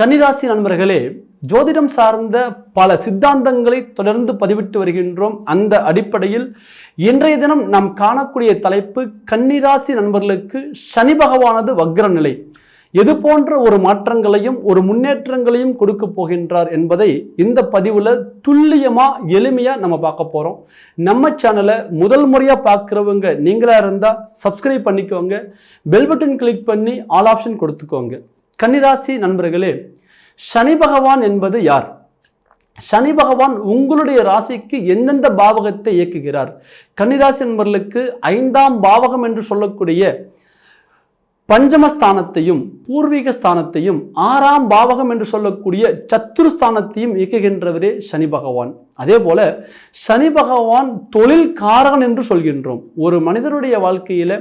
கன்னிராசி நண்பர்களே ஜோதிடம் சார்ந்த பல சித்தாந்தங்களை தொடர்ந்து பதிவிட்டு வருகின்றோம். அந்த அடிப்படையில் இன்றைய தினம் நாம் காணக்கூடிய தலைப்பு கன்னிராசி நண்பர்களுக்கு சனி பகவானது வக்ர நிலை எது போன்ற ஒரு மாற்றங்களையும் ஒரு முன்னேற்றங்களையும் கொடுக்க போகின்றார் என்பதை இந்த பதிவில் துல்லியமாக எளிமையாக நம்ம பார்க்க போகிறோம் நம்ம சேனலை முதல் முறையாக பார்க்குறவங்க நீங்களாக இருந்தால் சப்ஸ்கிரைப் பண்ணிக்கோங்க. பெல் பட்டன் கிளிக் பண்ணி ஆல் ஆப்ஷன் கொடுத்துக்கோங்க. கன்னிராசி நண்பர்களே சனி பகவான் என்பது யார்? சனி பகவான் உங்களுடைய ராசிக்கு எந்தெந்த பாவகத்தை இயக்குகிறார்? கன்னிராசி நண்பர்களுக்கு ஐந்தாம் பாவகம் என்று சொல்லக்கூடிய பஞ்சமஸ்தானத்தையும் பூர்வீக ஸ்தானத்தையும் ஆறாம் பாவகம் என்று சொல்லக்கூடிய சத்துருஸ்தானத்தையும் இயக்குகின்றவரே சனி பகவான். அதே போல சனி பகவான் தொழில் காரகன் என்று சொல்கின்றோம். ஒரு மனிதனுடைய வாழ்க்கையில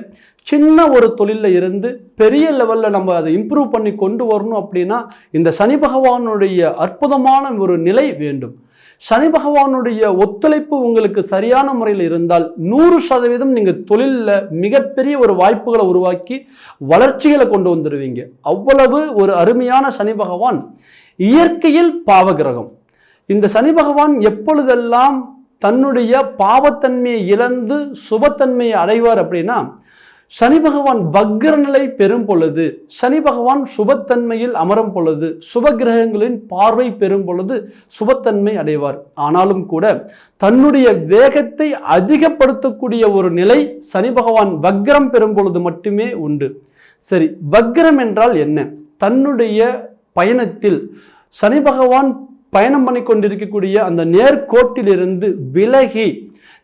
சின்ன ஒரு தொழிலில் இருந்து பெரிய லெவலில் நம்ம அதை இம்ப்ரூவ் பண்ணி கொண்டு வரணும் அப்படின்னா இந்த சனி பகவானுடைய அற்புதமான ஒரு நிலை வேண்டும். சனி பகவானுடைய ஒத்துழைப்பு உங்களுக்கு சரியான முறையில் இருந்தால் நூறு சதவீதம் நீங்கள் தொழிலில் மிகப்பெரிய ஒரு வாய்ப்புகளை உருவாக்கி வளர்ச்சிகளை கொண்டு வந்துடுவீங்க அவ்வளவு ஒரு அருமையான சனி பகவான் இயற்கையில் பாவகிரகம். இந்த சனி பகவான் எப்பொழுதெல்லாம் தன்னுடைய பாவத்தன்மையை இழந்து சுபத்தன்மையை அடைவார் அப்படின்னா சனி பகவான் வக்ர நிலை பெறும் பொழுது சனி பகவான் சுபத்தன்மையில் அமரும் பொழுது சுப கிரகங்களின் பார்வை பெறும் பொழுது சுபத்தன்மை அடைவார். ஆனாலும் கூட தன்னுடைய வேகத்தை அதிகப்படுத்தக்கூடிய ஒரு நிலை சனி பகவான் வக்ரம் பெறும் பொழுது மட்டுமே உண்டு. சரி வக்ரம் என்றால் என்ன? தன்னுடைய பயணத்தில் சனி பகவான் பயணம் பண்ணி கொண்டிருக்கக்கூடிய அந்த நேர்கோட்டிலிருந்து விலகி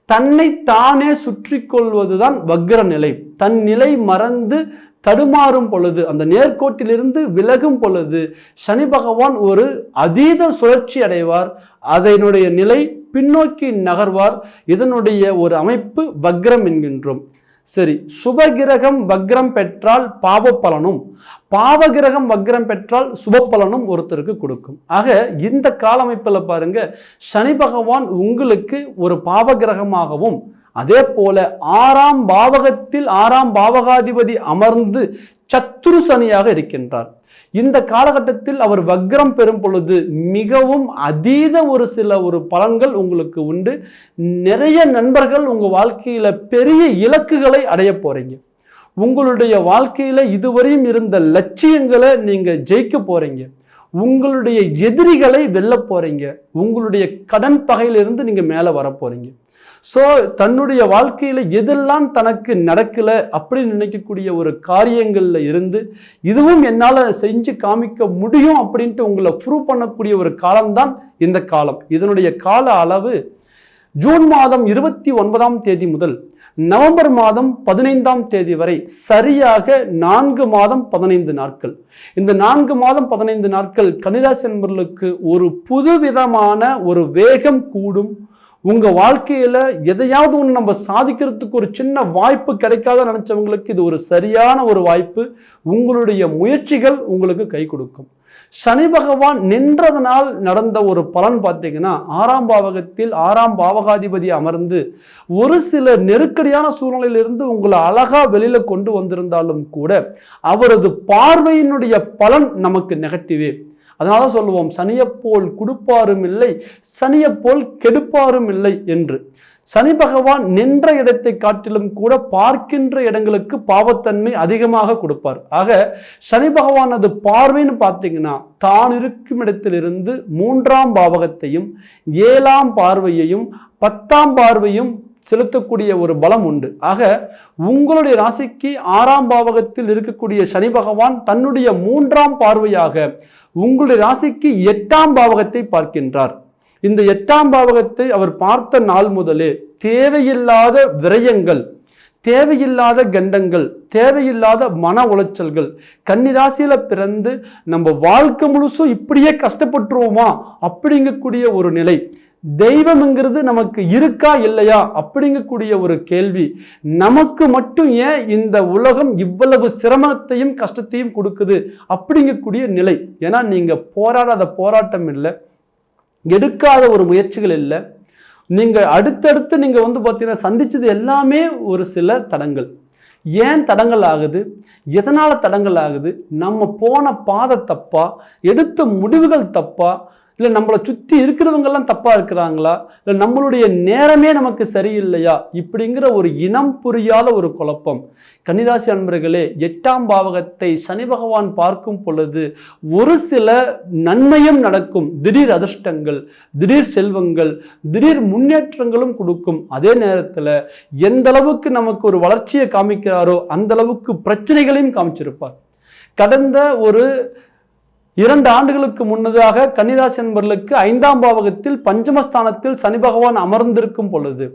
தன்னை தானே சுற்றி கொள்வதுதான் வக்ர நிலை தன் நிலை மறந்து தடுமாறும் பொழுது அந்த நேர்கோட்டிலிருந்து விலகும் பொழுது சனி பகவான் ஒரு அதீத சுழற்சி அடைவார். அதனுடைய நிலை பின்னோக்கி நகர்வார். இதனுடைய ஒரு அமைப்பு வக்ரம் என்கின்றோம். சரி சுபகிரகம் வக்ரம் பெற்றால் பாவ பலனும் பாவகிரகம் வக்ரம் பெற்றால் சுப பலனும் ஒருத்தருக்கு கொடுக்கும். ஆக இந்த காலமைப்பில் பாருங்க சனி பகவான் உங்களுக்கு ஒரு பாவகிரகமாகவும் அதே போல ஆறாம் பாவகத்தில் ஆறாம் பாவகாதிபதி அமர்ந்து சத்துரு சனியாக இருக்கின்றார். இந்த காலகட்டத்தில் அவர் வக்ரம் பெறும் பொழுது மிகவும் அதீத ஒரு சில ஒரு பலன்கள் உங்களுக்கு உண்டு. நிறைய நண்பர்கள் உங்கள் வாழ்க்கையில் பெரிய இலக்குகளை அடைய போகிறீங்க உங்களுடைய வாழ்க்கையில் இதுவரையும் இருந்த லட்சியங்களை நீங்கள் ஜெயிக்க போகிறீங்க உங்களுடைய எதிரிகளை வெல்ல போகிறீங்க உங்களுடைய கடன் பகையிலிருந்து நீங்கள் மேலே வர போகிறீங்க ஸோ தன்னுடைய வாழ்க்கையில் எதெல்லாம் தனக்கு நடக்கலை அப்படின்னு நினைக்கக்கூடிய ஒரு காரியங்களில் இருந்து இதுவும் என்னால் செஞ்சு காமிக்க முடியும் அப்படின்ட்டு உங்களை ப்ரூவ் பண்ணக்கூடிய ஒரு காலம்தான் இந்த காலம். இதனுடைய கால அளவு ஜூன் மாதம் இருபத்தி ஒன்பதாம் தேதி முதல் நவம்பர் மாதம் பதினைந்தாம் தேதி வரை சரியாக நான்கு மாதம் பதினைந்து நாட்கள். இந்த நான்கு மாதம் பதினைந்து நாட்கள் கன்னிராசி என்பவர்களுக்கு ஒரு புதுவிதமான ஒரு வேகம் கூடும் உங்கள் வாழ்க்கையில் எதையாவது ஒன்று நம்ம சாதிக்கிறதுக்கு ஒரு சின்ன வாய்ப்பு கிடைக்காத நினச்சவங்களுக்கு இது ஒரு சரியான ஒரு வாய்ப்பு. உங்களுடைய முயற்சிகள் உங்களுக்கு கை கொடுக்கும். சனி பகவான் நின்றதனால் நடந்த ஒரு பலன் பார்த்தீங்கன்னா ஆறாம் பாவகத்தில் ஆறாம் பாவகாதிபதி அமர்ந்து ஒரு சில நெருக்கடியான சூழ்நிலையிலிருந்து உங்களை அழகா வெளியில கொண்டு வந்திருந்தாலும் கூட அவரது பார்வையினுடைய பலன் நமக்கு நெகட்டிவே. அதனால தான் சொல்லுவோம் சனியப்போல் கொடுப்பாரும் இல்லை சனியப்போல் கெடுப்பாரும் இல்லை என்று. சனி பகவான் நின்ற இடத்தை காட்டிலும் கூட பார்க்கின்ற இடங்களுக்கு பாவத்தன்மை அதிகமாக கொடுப்பார். ஆக சனி பகவானது பார்வைன்னு பார்த்தீங்கன்னா தான் இருக்கும் இடத்திலிருந்து மூன்றாம் பாவகத்தையும் ஏழாம் பார்வையையும் பத்தாம் பார்வையும் செலுத்தக்கூடிய ஒரு பலம் உண்டு. ஆக உங்களுடைய ராசிக்கு ஆறாம் பாவகத்தில் இருக்கக்கூடிய சனி பகவான் தன்னுடைய மூன்றாம் பார்வையாக உங்களுடைய ராசிக்கு எட்டாம் பாவகத்தை பார்க்கின்றார். இந்த எட்டாம் பாவகத்தை அவர் பார்த்த நாள் முதலே தேவையில்லாத விரயங்கள் தேவையில்லாத கண்டங்கள் தேவையில்லாத மன உளைச்சல்கள் கன்னிராசியில் பிறந்து நம்ம வாழ்க்கை முழுசும் இப்படியே கஷ்டப்பட்டுருவோமா அப்படிங்கக்கூடிய ஒரு நிலை தெய்வம்ங்கிறது நமக்கு இருக்கா இல்லையா அப்படிங்கக்கூடிய ஒரு கேள்வி. நமக்கு மட்டும் ஏன் இந்த உலகம் இவ்வளவு சிரமத்தையும் கஷ்டத்தையும் கொடுக்குது அப்படிங்கக்கூடிய நிலை. ஏன்னா நீங்கள் போராடாத போராட்டம் இல்லை எடுக்காத ஒரு முயற்சிகள் இல்லை. நீங்கள் அடுத்தடுத்து நீங்கள் வந்து பார்த்தீங்கன்னா சந்திச்சது எல்லாமே ஒரு சில தடங்கள். ஏன் தடங்கள் ஆகுது? எதனால் தடங்கள் ஆகுது? நம்ம போன பாதை தப்பா? எடுத்த முடிவுகள் தப்பா? இல்லை நம்மளை சுற்றி இருக்கிறவங்கெல்லாம் தப்பாக இருக்கிறாங்களா? இல்லை நம்மளுடைய நேரமே நமக்கு சரியில்லையா? இப்படிங்கிற ஒரு இனம் புரியாத ஒரு குழப்பம். கன்னிராசி அன்பர்களே எட்டாம் பாவகத்தை சனி பகவான் பார்க்கும் பொழுது ஒரு சில நன்மையும் நடக்கும். திடீர் அதிர்ஷ்டங்கள் திடீர் செல்வங்கள் திடீர் முன்னேற்றங்களும் கொடுக்கும். அதே நேரத்தில் எந்த அளவுக்கு நமக்கு ஒரு வளர்ச்சியை காமிக்கிறாரோ அந்த அளவுக்கு பிரச்சனைகளையும் காமிச்சிருப்பார். கடந்த ஒரு இரண்டு ஆண்டுகளுக்கு முன்னதாக கன்னிராசி நண்பர்களுக்கு ஐந்தாம் பாவகத்தில் பஞ்சமஸ்தானத்தில் சனி பகவான் அமர்ந்திருக்கும் பொழுது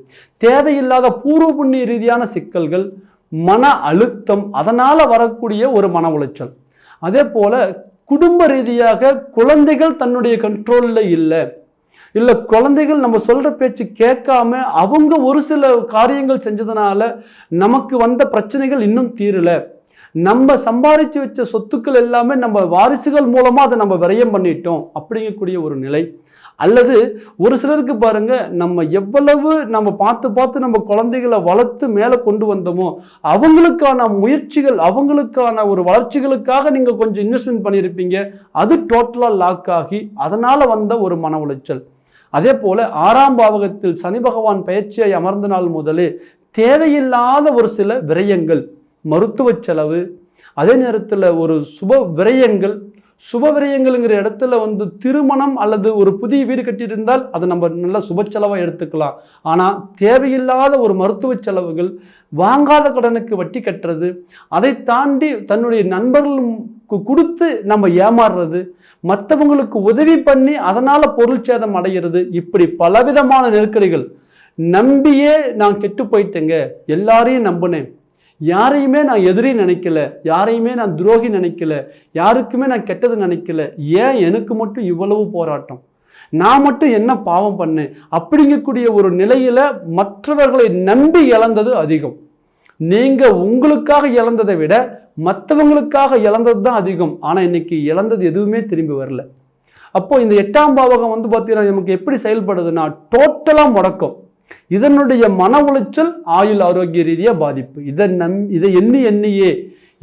தேவையில்லாத பூர்வ புண்ணிய ரீதியான சிக்கல்கள் மன அழுத்தம் அதனால் வரக்கூடிய ஒரு மன உளைச்சல். அதே போல குடும்ப ரீதியாக குழந்தைகள் தன்னுடைய கண்ட்ரோலில் இல்லை. இல்லை குழந்தைகள் நம்ம சொல்கிற பேச்சு கேட்காம அவங்க ஒரு சில காரியங்கள் செஞ்சதுனால நமக்கு வந்த பிரச்சனைகள் இன்னும் தீரலை. நம்ம சம்பாதிச்சு வச்ச சொத்துக்கள் எல்லாமே நம்ம வாரிசுகள் மூலமாக அதை நம்ம விரயம் பண்ணிட்டோம் அப்படிங்கக்கூடிய ஒரு நிலை. அல்லது ஒரு சிலருக்கு பாருங்க நம்ம எவ்வளவு நம்ம பார்த்து பார்த்து நம்ம குழந்தைகளை வளர்த்து மேலே கொண்டு வந்தோமோ அவங்களுக்கான முயற்சிகள் அவங்களுக்கான ஒரு வளர்ச்சிகளுக்காக நீங்கள் கொஞ்சம் இன்வெஸ்ட்மெண்ட் பண்ணியிருப்பீங்க. அது டோட்டலாக லாக் ஆகி அதனால் வந்த ஒரு மன உளைச்சல். அதே போல் ஆறாம் பாவகத்தில் சனி பகவான் பயிற்சியை அமர்ந்த நாள் முதலே தேவையில்லாத ஒரு சில விரயங்கள். மருத்துவ செலவு அதே நேரத்தில் ஒரு சுப விரயங்கள் சுப விரயங்கள்ங்கிற இடத்துல வந்து திருமணம் அல்லது ஒரு புதிய வீடு கட்டியிருந்தால் அதை நம்ம நல்ல சுப செலவாக எடுத்துக்கலாம். ஆனால் தேவையில்லாத ஒரு மருத்துவ செலவுகள் வாங்காத கடனுக்கு வட்டி கட்டுறது அதை தாண்டி தன்னுடைய நண்பர்களுக்கு கொடுத்து நம்ம ஏமாறுறது மற்றவங்களுக்கு உதவி பண்ணி அதனால் பொருள் சேதம் அடைகிறது இப்படி பலவிதமான நெருக்கடிகள். நம்பியே நான் கெட்டு போயிட்டேங்க. எல்லாரையும் நம்பினேன். யாரையுமே நான் எதிரி நினைக்கல யாரையுமே நான் துரோகி நினைக்கல யாருக்குமே நான் கெட்டது நினைக்கல. ஏன் எனக்கு மட்டும் இவ்வளவு போராட்டம்? நான் மட்டும் என்ன பாவம் பண்ணேன்? அப்படிங்கக்கூடிய ஒரு நிலையில மற்றவர்களை நம்பி இழந்தது அதிகம். நீங்க உங்களுக்காக இழந்ததை விட மற்றவங்களுக்காக இழந்தது தான் அதிகம். ஆனால் இன்னைக்கு இழந்தது எதுவுமே திரும்பி வரல. அப்போ இந்த எட்டாம் பாவகம் வந்து பார்த்தீங்கன்னா நமக்கு எப்படி செயல்படுதுன்னா டோட்டலாக முடக்கம். இதனுடைய மன உளைச்சல் ஆயுள் ஆரோக்கிய ரீதியாக பாதிப்பு. இதை நம் இதை எண்ணி எண்ணியே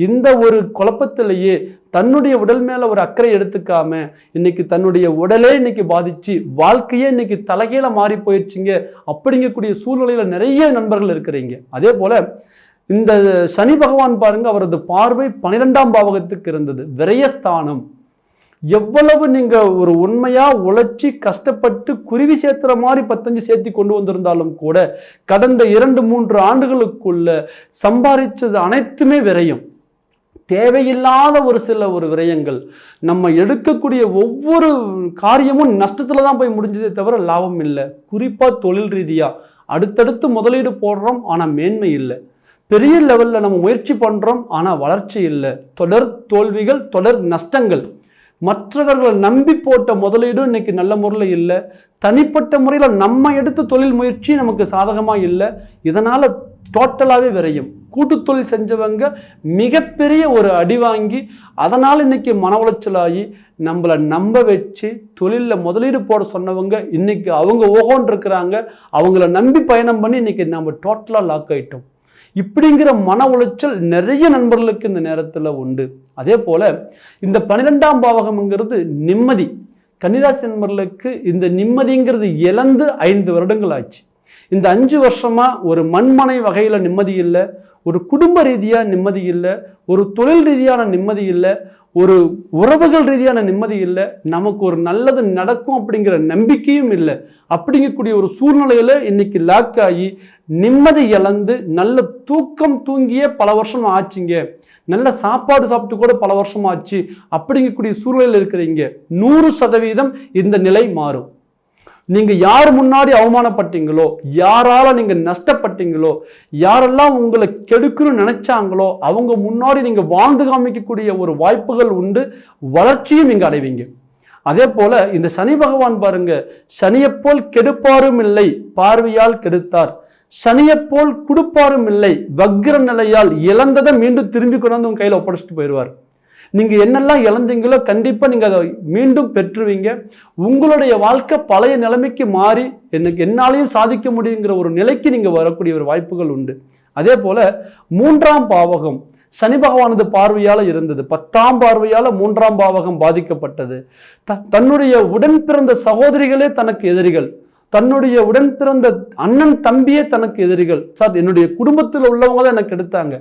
இந்த ஒரு குழப்பத்திலேயே தன்னுடைய உடல் மேல ஒரு அக்கறை எடுத்துக்காம இன்னைக்கு தன்னுடைய உடலே இன்னைக்கு பாதிச்சு வாழ்க்கையே இன்னைக்கு தலைகீழ மாறி போயிடுச்சிங்க அப்படிங்கக்கூடிய சூழ்நிலையில நிறைய நண்பர்கள் இருக்கிறீங்க. அதே போல இந்த சனி பகவான் பாருங்க அவரது பார்வை பனிரெண்டாம் பாவகத்துக்கு இருந்தது. விரயஸ்தானம். எவ்வளவு நீங்க ஒரு உண்மையா உழைச்சி கஷ்டப்பட்டு குருவி சேர்த்துற மாதிரி பத்தஞ்சு சேர்த்தி கொண்டு வந்திருந்தாலும் கூட கடந்த இரண்டு மூன்று ஆண்டுகளுக்குள்ள சம்பாதிச்சது அனைத்துமே விரையும். தேவையில்லாத ஒரு சில ஒரு விரயங்கள் நம்ம எடுக்கக்கூடிய ஒவ்வொரு காரியமும் நஷ்டத்துல தான் போய் முடிஞ்சதே தவிர லாபம் இல்லை. குறிப்பா தொழில் ரீதியா அடுத்தடுத்து முதலீடு போடுறோம் ஆனா மேன்மை இல்லை. பெரிய லெவல்ல நம்ம முயற்சி பண்றோம் ஆனா வளர்ச்சி இல்லை. தொடர் தோல்விகள் தொடர் நஷ்டங்கள். மற்றவர்களை நம்பி போட்ட முதலீடும் இன்னைக்கு நல்ல முறையில் இல்லை. தனிப்பட்ட முறையில் நம்ம எடுத்த தொழில் முயற்சி நமக்கு சாதகமாக இல்லை. இதனால் டோட்டலாகவே விரையும். கூட்டுத்தொழில் செஞ்சவங்க மிகப்பெரிய ஒரு அடி வாங்கி அதனால் இன்னைக்கு மன உளைச்சலாகி நம்மளை நம்ப வச்சு தொழிலில் முதலீடு போட சொன்னவங்க இன்றைக்கி அவங்க ஓகோன்னு இருக்கிறாங்க. அவங்கள நம்பி பயணம் பண்ணி இன்றைக்கி நம்ம டோட்டலாக லாக் ஆகிட்டோம் இப்படிங்கிற மன உளைச்சல் நிறைய நண்பர்களுக்கு இந்த நேரத்தில் உண்டு. அதே போல் இந்த பன்னிரெண்டாம் பாவகம்ங்கிறது நிம்மதி. கன்னிராசி நண்பர்களுக்கு இந்த நிம்மதிங்கிறது இழந்து ஐந்து வருடங்கள் ஆச்சு. இந்த அஞ்சு வருஷமாக ஒரு மண்மனை வகையில் நிம்மதி இல்லை ஒரு குடும்ப ரீதியாக நிம்மதி இல்லை ஒரு தொழில் ரீதியான நிம்மதி இல்லை ஒரு உறவுகள் ரீதியான நிம்மதி இல்லை நமக்கு ஒரு நல்லது நடக்கும் அப்படிங்கிற நம்பிக்கையும் இல்லை. அப்படிங்கக்கூடிய ஒரு சூழ்நிலையில் இன்னைக்கு லாக் ஆகி நிம்மதி இழந்து நல்ல தூக்கம் தூங்கியே பல வருஷம் ஆச்சுங்க. நல்ல சாப்பாடு சாப்பிட்டு கூட பல வருஷம் ஆச்சு. அப்படிங்கக்கூடிய சூழ்நிலையில் இருக்கிறீங்க. நூறு சதவீதம் இந்த நிலை மாறும். நீங்க யார் முன்னாடி அவமானப்பட்டீங்களோ யாரால நீங்க நஷ்டப்பட்டீங்களோ யாரெல்லாம் உங்களை கெடுக்கணும்னு நினைச்சாங்களோ அவங்க முன்னாடி நீங்க வாழ்ந்து காமிக்கக்கூடிய ஒரு வாய்ப்புகள் உண்டு வளர்ச்சியும் நீங்க அடைவீங்க. அதே போல இந்த சனி பகவான் பாருங்க சனியைப்போல் கெடுப்பாரும் இல்லை பார்வையால் கெடுத்தார். சனியைப்போல் கொடுப்பாரும் இல்லை. வக்ர நிலையால் இழந்ததை மீண்டும் திரும்பி கொண்டாந்து உங்கள் கையில் ஒப்படைச்சிட்டு போயிடுவார். நீங்கள் என்னெல்லாம் இழந்தீங்களோ கண்டிப்பாக நீங்கள் அதை மீண்டும் பெற்றுவீங்க. உங்களுடைய வாழ்க்கை பழைய நிலைமைக்கு மாறி எனக்கு என்னாலையும் சாதிக்க முடியுங்கிற ஒரு நிலைக்கு நீங்கள் வரக்கூடிய ஒரு வாய்ப்புகள் உண்டு. அதே போல் மூன்றாம் பாவகம் சனி பகவானது பார்வையால் இருந்தது. பத்தாம் பார்வையால் மூன்றாம் பாவகம் பாதிக்கப்பட்டது. த- தன்னுடைய உடன் பிறந்த சகோதரிகளே தனக்கு எதிரிகள். தன்னுடைய உடன் பிறந்த அண்ணன் தம்பியே தனக்கு எதிரிகள். சார் என்னுடைய குடும்பத்தில் உள்ளவங்க தான் எனக்கு எடுத்தாங்க.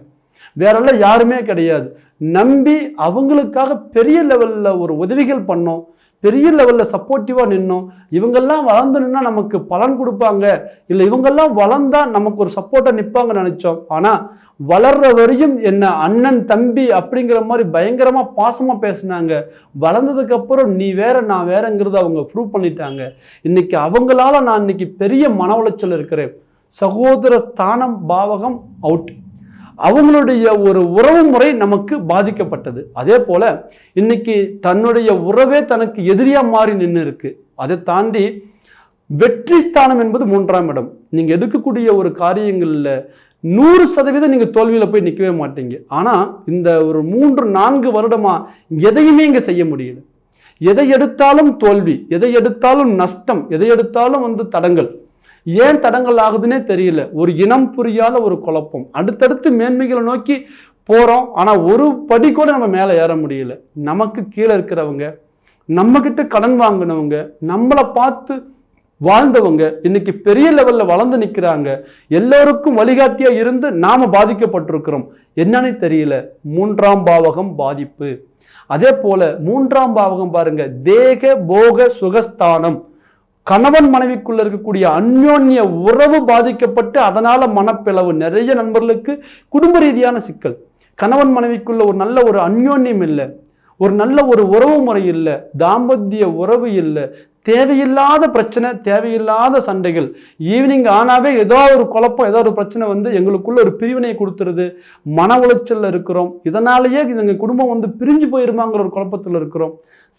வேறெல்லாம் யாருமே கிடையாது. நம்பி அவங்களுக்காக பெரிய லெவலில் ஒரு உதவிகள் பண்ணோம். பெரிய லெவலில் சப்போர்ட்டிவாக நின்னோம். இவங்கெல்லாம் வளர்ந்து நின்னா நமக்கு பலன் கொடுப்பாங்க. இல்லை இவங்கெல்லாம் வளர்ந்தா நமக்கு ஒரு சப்போர்ட்டாக நிற்பாங்கன்னு நினச்சோம். ஆனால் வளர்ற வரையும் என்ன அண்ணன் தம்பி அப்படிங்கிற மாதிரி பயங்கரமாக பாசமாக பேசினாங்க. வளர்ந்ததுக்கப்புறம் நீ வேற நான் வேறங்கிறத அவங்க ப்ரூவ் பண்ணிட்டாங்க. இன்னைக்கு அவங்களால நான் இன்னைக்கு பெரிய மன உளைச்சல் இருக்கிறேன். சகோதர ஸ்தானம் பாவகம் அவுட் அவங்களுடைய ஒரு உறவு முறை நமக்கு பாதிக்கப்பட்டது. அதே போல இன்னைக்கு தன்னுடைய உறவே தனக்கு எதிரியாக மாறி நின்று இருக்கு அதை தாண்டி வெற்றி ஸ்தானம் என்பது மூன்றாம் இடம். நீங்கள் எடுக்கக்கூடிய ஒரு காரியங்களில் நூறு சதவீதம் நீங்கள் தோல்வியில் போய் நிற்கவே மாட்டீங்க. ஆனால் இந்த ஒரு மூன்று நான்கு வருடமாக எதையுமே இங்கே செய்ய முடியல. எதை எடுத்தாலும் தோல்வி எதை எடுத்தாலும் நஷ்டம் எதை எடுத்தாலும் வந்து தடங்கள். ஏன் தடங்கள் ஆகுதுன்னே தெரியல. ஒரு இனம் புரியாத ஒரு குழப்பம். அடுத்தடுத்து மேன்மைகளை நோக்கி போகிறோம் ஆனால் ஒரு படி கூட நம்ம மேலே ஏற முடியல. நமக்கு கீழே இருக்கிறவங்க நம்மக்கிட்ட கடன் வாங்கினவங்க நம்மளை பார்த்து வாழ்ந்தவங்க இன்னைக்கு பெரிய லெவலில் வளர்ந்து நிற்கிறாங்க எல்லோருக்கும் வழிகாட்டியாக இருந்து நாம பாதிக்கப்பட்டிருக்கிறோம். என்னன்னு தெரியல. மூன்றாம் பாவகம் பாதிப்பு. அதே போல மூன்றாம் பாவகம் பாருங்க தேக போக சுகஸ்தானம். கணவன் மனைவிக்குள்ள இருக்கக்கூடிய அந்யோன்ய உறவு பாதிக்கப்பட்டு அதனால மனப்பிளவு. நிறைய நண்பர்களுக்கு குடும்ப ரீதியான சிக்கல். கணவன் மனைவிக்குள்ள ஒரு நல்ல ஒரு அந்யோன்யம் இல்லை. ஒரு நல்ல ஒரு உறவு முறை இல்லை. தாம்பத்திய உறவு இல்லை. தேவையில்லாத பிரச்சனை தேவையில்லாத சண்டைகள். ஈவினிங் ஆனாவே ஏதோ ஒரு குழப்பம் ஏதோ ஒரு பிரச்சனை வந்து எங்களுக்குள்ள ஒரு பிரிவினை கொடுத்துருது. மன உளைச்சலில் இருக்கிறோம். இதனாலேயே எங்கள் குடும்பம் வந்து பிரிஞ்சு போயிருமாங்கிற ஒரு குழப்பத்தில் இருக்கிறோம்.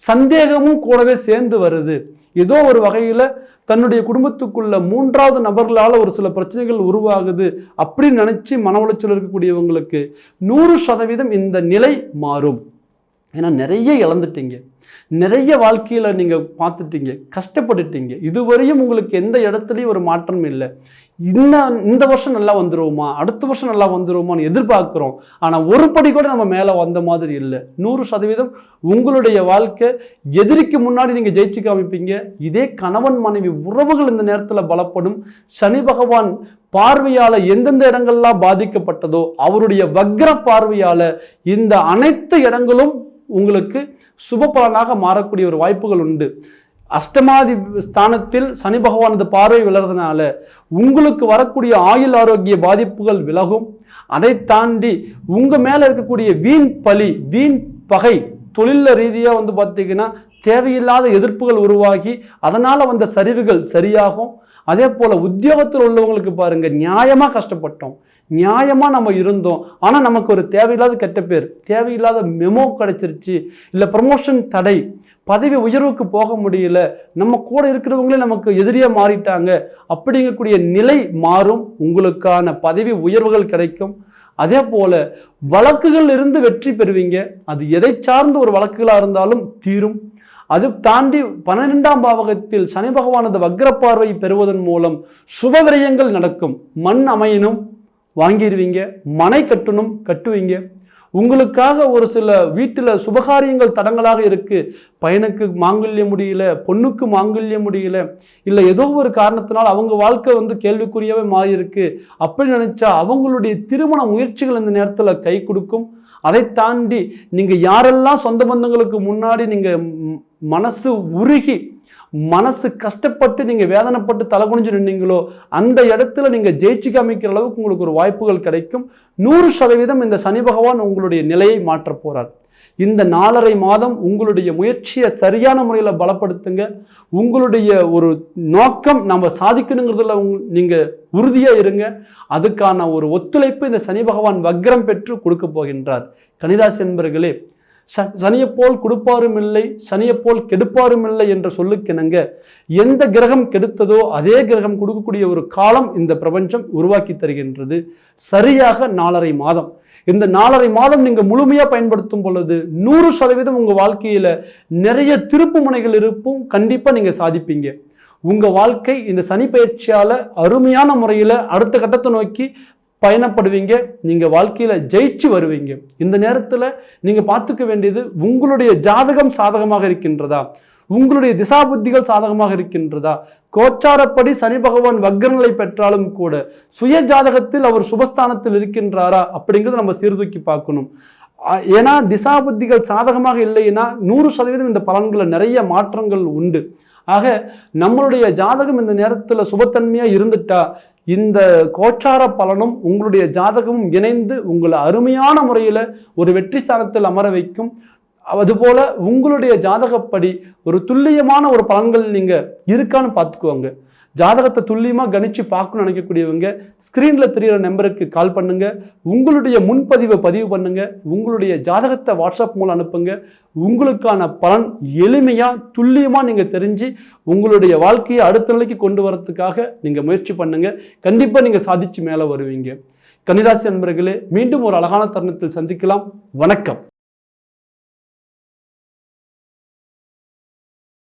சந்தேகமும் கூடவே சேர்ந்து வருது. ஏதோ ஒரு வகையில் தன்னுடைய குடும்பத்துக்குள்ள மூன்றாவது நபர்களால் ஒரு சில பிரச்சனைகள் உருவாகுது அப்படின்னு நினச்சி மன உளைச்சல் இருக்கக்கூடியவங்களுக்கு நூறு சதவீதம் இந்த நிலை மாறும். ஏன்னா நிறைய இழந்துட்டீங்க. நிறைய வாழ்க்கையில் நீங்கள் பார்த்துட்டீங்க கஷ்டப்பட்டுட்டீங்க. இதுவரையும் உங்களுக்கு எந்த இடத்துலையும் ஒரு மாற்றம் இல்லை. இந்த இந்த வருஷம் நல்லா வந்துடுவோமா அடுத்த வருஷம் நல்லா வந்துடுவோமான்னு எதிர்பார்க்குறோம். ஆனால் ஒரு படி கூட நம்ம மேலே வந்த மாதிரி இல்லை. நூறு சதவீதம் உங்களுடைய வாழ்க்கை எதிரிக்கு முன்னாடி நீங்கள் ஜெயிச்சு காமிப்பீங்க. இதே கணவன் மனைவி உறவுகள் இந்த நேரத்தில் பலப்படும். சனி பகவான் பார்வையால் எந்தெந்த இடங்கள்லாம் பாதிக்கப்பட்டதோ அவருடைய வக்ர பார்வையால் இந்த அனைத்து இடங்களும் உங்களுக்கு சுப பலனாக மாறக்கூடிய ஒரு வாய்ப்புகள் உண்டு. அஷ்டமாதி ஸ்தானத்தில் சனி பகவானது பார்வை விழுறதுனால உங்களுக்கு வரக்கூடிய ஆயுள் ஆரோக்கிய பாதிப்புகள் விலகும். அதை தாண்டி உங்கள் மேலே இருக்கக்கூடிய வீண் பழி வீண் பகை தொழில ரீதியாக வந்து பார்த்தீங்கன்னா தேவையில்லாத எதிர்ப்புகள் உருவாகி அதனால் வந்த சரிவுகள் சரியாகும். அதே போல் உத்தியோகத்தில் உள்ளவங்களுக்கு பாருங்கள் நியாயமாக கஷ்டப்பட்டோம். நியாயமாக நம்ம இருந்தோம். ஆனால் நமக்கு ஒரு தேவையில்லாத கெட்ட பேர் தேவையில்லாத மெமோ கிடச்சிருச்சு இல்லை ப்ரமோஷன் தடை பதவி உயர்வுக்கு போக முடியல நம்ம கூட இருக்கிறவங்களே நமக்கு எதிரியாக மாறிட்டாங்க அப்படிங்கக்கூடிய நிலை மாறும். உங்களுக்கான பதவி உயர்வுகள் கிடைக்கும். அதே போல் வழக்குகள் இருந்து வெற்றி பெறுவீங்க. அது எதை சார்ந்த ஒரு வழக்குகளாக இருந்தாலும் தீரும். அது தாண்டி பன்னிரெண்டாம் பாவகத்தில் சனி பகவானது வக்ரப்பார்வை பெறுவதன் மூலம் சுப விரயங்கள் நடக்கும். மண் அமையினும் வாங்கிடுவீங்க மனை கட்டணும் கட்டுவீங்க. உங்களுக்காக ஒரு சில வீட்டில் சுபகாரியங்கள் தடங்களாக இருக்குது பையனுக்கு மாங்கல்யம் முடியல பொண்ணுக்கு மாங்கல்யம் முடியல இல்லை ஏதோ ஒரு காரணத்தினால் அவங்க வாழ்க்கை வந்து கேள்விக்குரியவே மாறியிருக்கு. அப்படி நினச்சா அவங்களுடைய திருமண முயற்சிகள் இந்த நேரத்தில் கை கொடுக்கும். அதை தாண்டி நீங்கள் யாரெல்லாம் சொந்த பந்தங்களுக்கு முன்னாடி நீங்கள் மனசு உருகி மனசு கஷ்டப்பட்டு நீங்கள் வேதனைப்பட்டு தலை குனிஞ்சு நின்னீங்களோ அந்த இடத்துல நீங்கள் ஜெயிச்சு காமிக்கிற அளவுக்கு உங்களுக்கு ஒரு வாய்ப்புகள் கிடைக்கும். நூறு சதவீதம் இந்த சனி பகவான் உங்களுடைய நிலையை மாற்றப் போகிறார் இந்த நாலரை மாதம் உங்களுடைய முயற்சியை சரியான முறையில் பலப்படுத்துங்க. உங்களுடைய ஒரு நோக்கம் நம்ம சாதிக்கணுங்கிறதுல உங் நீங்கள் உறுதியாக இருங்க. அதுக்கான ஒரு ஒத்துழைப்பு இந்த சனி பகவான் வக்ரம் பெற்று கொடுக்க போகின்றார். கனிராசி என்பர்களே ச சனியைப் போல் கொடுப்பாரும் இல்லை சனியை போல் கெடுப்பாரும் இல்லை என்ற சொல்லுக்கிணங்க எந்த கிரகம் கெடுத்ததோ அதே கிரகம் கொடுக்கக்கூடிய ஒரு காலம் இந்த பிரபஞ்சம் உருவாக்கி தருகின்றது. சரியாக நாலரை மாதம். இந்த நாலரை மாதம் நீங்கள் முழுமையாக பயன்படுத்தும் பொழுது நூறு சதவீதம் உங்கள் வாழ்க்கையில் நிறைய திருப்பு முனைகள் இருப்பும் கண்டிப்பாக நீங்கள் சாதிப்பீங்க. உங்கள் வாழ்க்கை இந்த சனி பயிற்சியால் அருமையான முறையில் அடுத்த கட்டத்தை நோக்கி பயணப்படுவீங்க நீங்கள் வாழ்க்கையில் ஜெயிச்சு வருவீங்க. இந்த நேரத்தில் நீங்கள் பார்த்துக்க வேண்டியது உங்களுடைய ஜாதகம் சாதகமாக இருக்கின்றதா? உங்களுடைய திசா புத்திகள் சாதகமாக இருக்கின்றதா? கோச்சாரப்படி சனி பகவான் வக்ரநிலை பெற்றாலும் கூட சுய ஜாதகத்தில் அவர் சுபஸ்தானத்தில் இருக்கின்றாரா? அப்படிங்கிறத நம்ம சீர்தூக்கி பார்க்கணும். ஏன்னா திசா புத்திகள் சாதகமாக இல்லைன்னா நூறு சதவீதம் இந்த பலன்களில் நிறைய மாற்றங்கள் உண்டு. ஆக நம்மளுடைய ஜாதகம் இந்த நேரத்தில் சுபத்தன்மையாக இருந்துட்டா இந்த கோச்சார பலனும் உங்களுடைய ஜாதகமும் இணைந்து உங்களை அருமையான முறையில் ஒரு வெற்றி ஸ்தானத்தில் அமர வைக்கும். அதுபோல் உங்களுடைய ஜாதகப்படி ஒரு துல்லியமான ஒரு பலன்கள் நீங்கள் இருக்கான்னு பார்த்துக்கோங்க. ஜாதகத்தை துல்லியமாக கணிச்சு பார்க்கணும்னு நினைக்கக்கூடியவங்க ஸ்க்ரீனில் தெரியிற நம்பருக்கு கால் பண்ணுங்கள் உங்களுடைய முன்பதிவை பதிவு பண்ணுங்கள் உங்களுடைய ஜாதகத்தை வாட்ஸ்அப் மூலம் அனுப்புங்க. உங்களுக்கான பலன் எளிமையாக துல்லியமாக நீங்கள் தெரிஞ்சு உங்களுடைய வாழ்க்கையை அடுத்த நிலைக்கு கொண்டு வரதுக்காக நீங்கள் முயற்சி பண்ணுங்கள் கண்டிப்பாக நீங்கள் சாதிச்சு மேலே வருவீங்க. கன்னிராசி நண்பர்களே மீண்டும் ஒரு அழகான தருணத்தில் சந்திக்கலாம். வணக்கம்.